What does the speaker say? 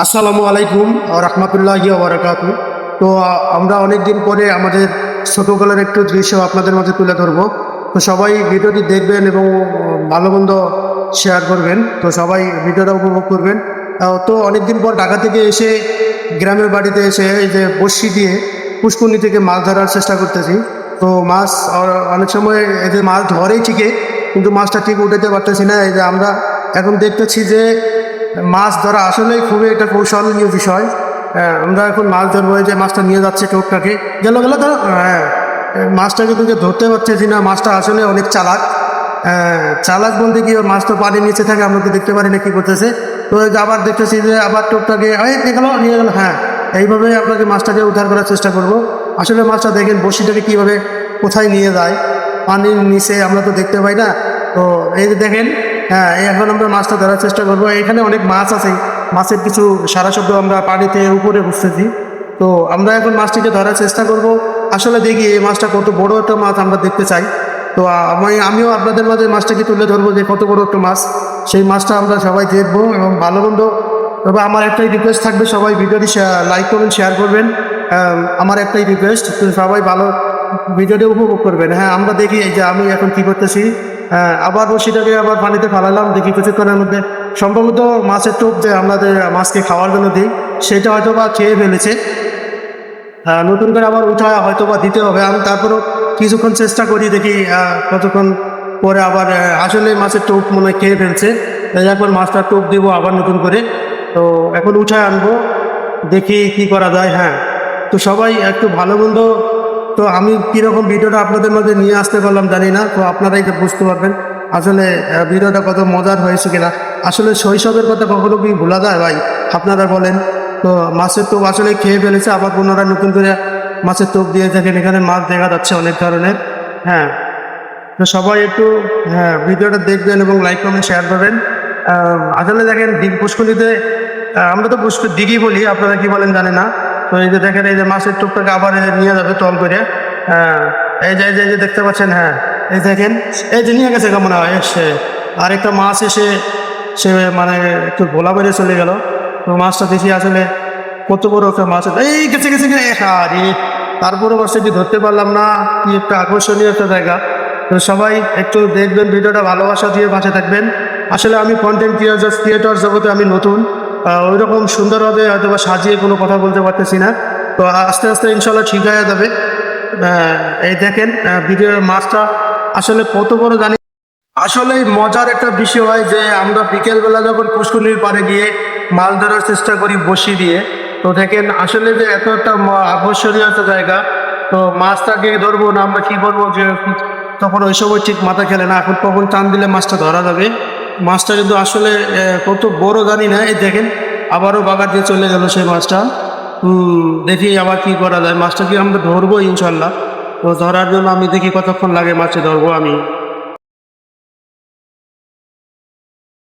আসসালামু আলাইকুম। রহমতুল্লাহি বারাকাতু। তো আমরা অনেক দিন পরে আমাদের ছোটোবেলার একটু দৃশ্য আপনাদের মাঝে তুলে ধরবো। তো সবাই ভিডিওটি দেখবেন এবং ভালো মন্দ শেয়ার করবেন। তো সবাই ভিডিওটা উপভোগ করবেন। তো অনেক দিন পর ঢাকা থেকে এসে গ্রামের বাড়িতে এসে এই যে বড়শি দিয়ে পুষ্করণী থেকে মাছ ধরার চেষ্টা করতেছি। তো মাছ অনেক সময় যে মাছ ধরেই ঠিকই, কিন্তু মাছটা ঠিক উঠাতে পারতেছি না। এই যে আমরা এখন দেখতেছি যে মাছ ধরা আসলেই খুবই একটা কৌশলনীয় বিষয়। হ্যাঁ, আমরা এখন মাছ ধরবো যে মাছটা নিয়ে যাচ্ছে টোকটাকে গেল গেল তো হ্যাঁ মাছটাকে কিন্তু ধরতে পারতেছি না মাছটা আসলে অনেক চালাক। হ্যাঁ, চালাক বলতে কি মাছ তো পানির নিচে থাকে আমরা তো দেখতে পারি না কি করতেছে। তো আবার দেখতেছি যে আবার টোকটাকে এই নিয়ে গেল নিয়ে গেল হ্যাঁ। এইভাবে আপনাকে মাছটাকে উদ্ধার করার চেষ্টা করব। আসলে মাছটা দেখেন বড়শিটাকে কীভাবে কোথায় নিয়ে যায়। পানির নিচে আমরা তো দেখতে পাই না। তো এই দেখেন হ্যাঁ এখন আমরা মাছটা ধরার চেষ্টা করব। এখানে অনেক মাছ আছে। মাছের কিছু সারা শব্দ আমরা পানিতে উপরে বুঝতেছি তো আমরা এখন মাছটিকে ধরার চেষ্টা করব। আসলে দেখি এই মাছটা কত বড় একটা মাছ আমরা দেখতে চাই। তো আমি, আমিও আপনাদের মাঝে মাছটাকে তুলে ধরবো যে কত বড় একটা মাছ। সেই মাছটা আমরা সবাই দেখব এবং ভালো মন্দ। তবে আমার একটাই রিকোয়েস্ট থাকবে, সবাই ভিডিওটি লাইক করবেন শেয়ার করবেন। আমার একটাই রিকোয়েস্ট সবাই ভালো ভিডিওটি উপভোগ করবেন। হ্যাঁ আমরা দেখি এই যে আমি এখন কী করতেছি। আবার বসিটাকে আবার পানিতে ফালালাম দেখি কিছুক্ষণের মধ্যে। সম্ভবত মাছের টোপ যে আমাদের মাছকে খাওয়ার জন্য দিই সেটা হয়তো বা খেয়ে ফেলেছে। আহ, নতুন করে আবার উঠা হয়তো বা দিতে হবে। আমি তারপরেও কিছুক্ষণ চেষ্টা করি দেখি কতক্ষণ পরে আবার আসলে মাছের টোপ মনে হয় খেয়ে ফেলছে। একবার মাছটা টোপ দিব আবার নতুন করে। তো এখন উঠায় আনব দেখি কি করা যায়। হ্যাঁ তো সবাই একটু ভালো মন্দ তো আমি কীরকম ভিডিওটা আপনাদের মধ্যে নিয়ে আসতে পারলাম জানি না, তো আপনারাই তো বুঝতে পারবেন। আসলে ভিডিওটা কত মজার হয়েছে কিনা। আসলে শৈশবের কথা কখনো কি ভোলা যায় ভাই? আপনারা বলেন। তো মাছের টোপ আসলে খেয়ে ফেলেছে, আবার পুনরায় নতুন করে মাছের টোপ দিয়ে থাকেন এখানে মাছ দেখা যাচ্ছে অনেক ধরনের। হ্যাঁ। তো সবাই একটু হ্যাঁ ভিডিওটা দেখবেন এবং লাইক কমেন্ট শেয়ার করবেন। আসলে দেখেন দিঘ পুষ্করিতে আমরা তো পুষ্কর দিঘি বলি, আপনারা কি বলেন জানে না। তো এই যে দেখেন, এই যে মাছের টুকটাকে আবার এই যে নিয়ে যাবে তল করে। হ্যাঁ এই যে এই যে দেখতে পাচ্ছেন হ্যাঁ এই দেখেন, এই যে নিয়ে গেছে কেমন হয়, এসে। আরেকটা মাছ এসে, সে মানে একটু ভোলা বেড়ে চলে গেল। তো মাছটা দেখি আসলে কত বড় একটা মাছ এই গেছে গেছে আরে তারপরে মাছটা ধরতে পারলাম না, কি একটা আকর্ষণীয় একটা জায়গা। তো সবাই একটু দেখবেন, ভিডিওটা ভালোবাসা দিয়ে পাশে থাকবেন। আসলে আমি কন্টেন্ট ক্রিয়েটার ক্রিয়েটর জগতে আমি নতুন। ওই রকম সুন্দরভাবে হয়তো বা সাজিয়ে কোনো কথা বলতে পারতেছি না। তো আস্তে আস্তে ইনশাল্লাহ ঠিক হয়ে যাবে। এই দেখেন ভিডিওর মাছটা আসলে কত বড় জানি আসলে মজার একটা বিষয় হয় যে আমরা বিকেলবেলা যখন পুষ্করণীর পাড়ে গিয়ে মাছ ধরার চেষ্টা করি বসি দিয়ে, তো দেখেন আসলে যে এত একটা আকর্ষণীয় একটা জায়গা। তো মাছটাকে ধরবো না, আমরা কি করব যে তখন ওই সময় ঠিক মাথা খেলে না, এখন কখন টান দিলে মাছটা ধরা যাবে। মাছটা কিন্তু আসলে কত বড় জানি না। এই দেখেন, আবারও বাগার দিয়ে চলে গেল সেই মাছটা। দেখি আবার কি করা যায়। মাছটা কি আমরা ধরবো ইনশাল্লাহ? তো ধরার জন্য আমি দেখি কতক্ষণ লাগে মাছে ধরবো আমি।